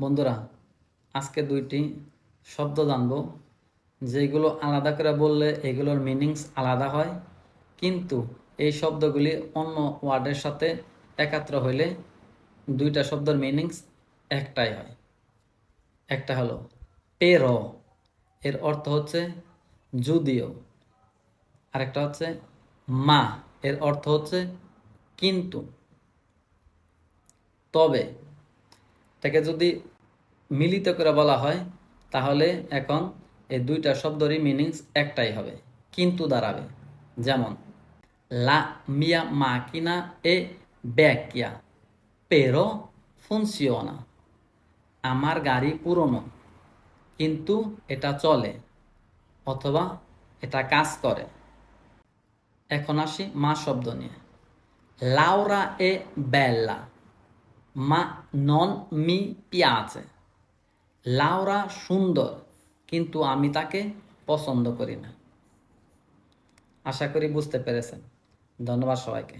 বন্ধুরা, আজকে দুইটি শব্দ জানব। যেগুলো আলাদা করে বললে এগুলোর মিনিংস আলাদা হয়, কিন্তু এই শব্দগুলি অন্য ওয়ার্ডের সাথে একাত্র হইলে দুইটা শব্দের মিনিংস একটাই হয়। একটা হলো পের এর অর্থ হচ্ছে যদিও। আরেকটা হচ্ছে মা। এর অর্থ হচ্ছে কিন্তু। তবে এটাকে যদি মিলিত করে বলা হয়, তাহলে এখন এই দুইটা শব্দরই মিনিংস একটাই হবে, কিন্তু দাঁড়াবে। যেমন, লা মিয়া মাকিনা এ ব্যাকিয়া পেরো ফুনসিওনা আমার গাড়ি পুরনো, কিন্তু এটা চলে, অথবা এটা কাজ করে। এখন আসি মা শব্দ নিয়ে। লাউরা এ বেল্লা মা নন মি পিয়াছে লাউরা সুন্দর কিন্তু আমি তাকে পছন্দ করি না। আশা করি বুঝতে পেরেছেন। ধন্যবাদ সবাইকে।